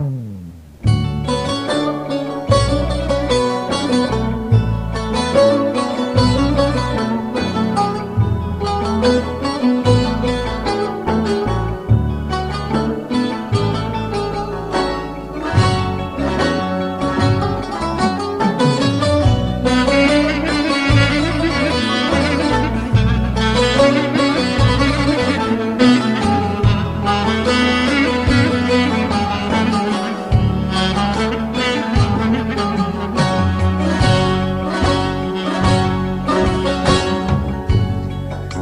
Mm.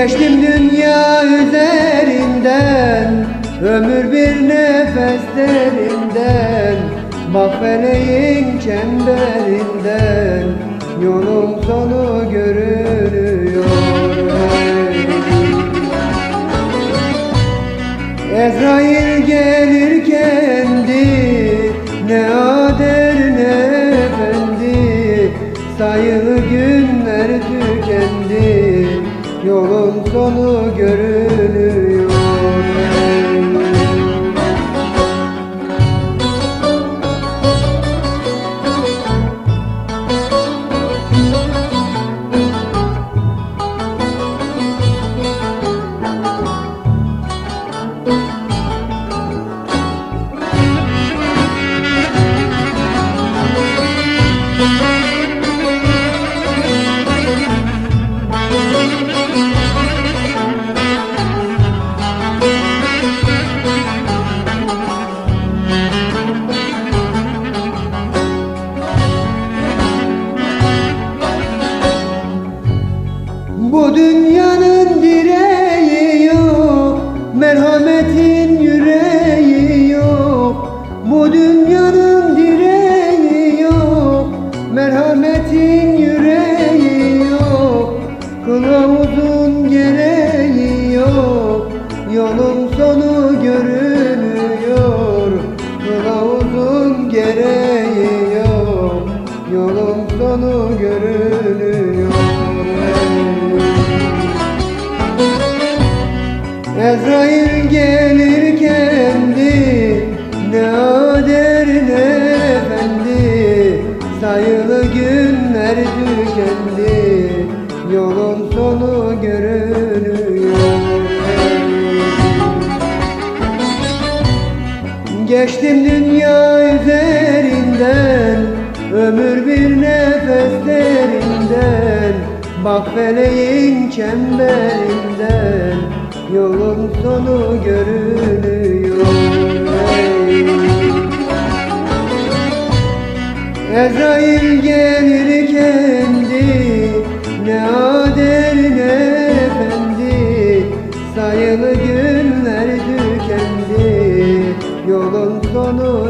Geçtim dünya üzerinden Ömür bir nefes derinden Bak feleğin çemberinden Yolun sonu görünüyor. Ezrail gelir kendi Ne ader ne efendi Sayılı tükendi Yolun sonu görünüyor sonu görünüyor Ezrail gelir kendi Ne ader ne efendi. Sayılı günler tükendi Yolun sonu görünüyor Geçtim dünya üzerinden Ömür bir nefes derinden Bak feleğin çemberinden Yolun sonu görünüyor. Ezrail gelir kendi Ne ader ne efendi Sayılı günler tükendi Yolun sonu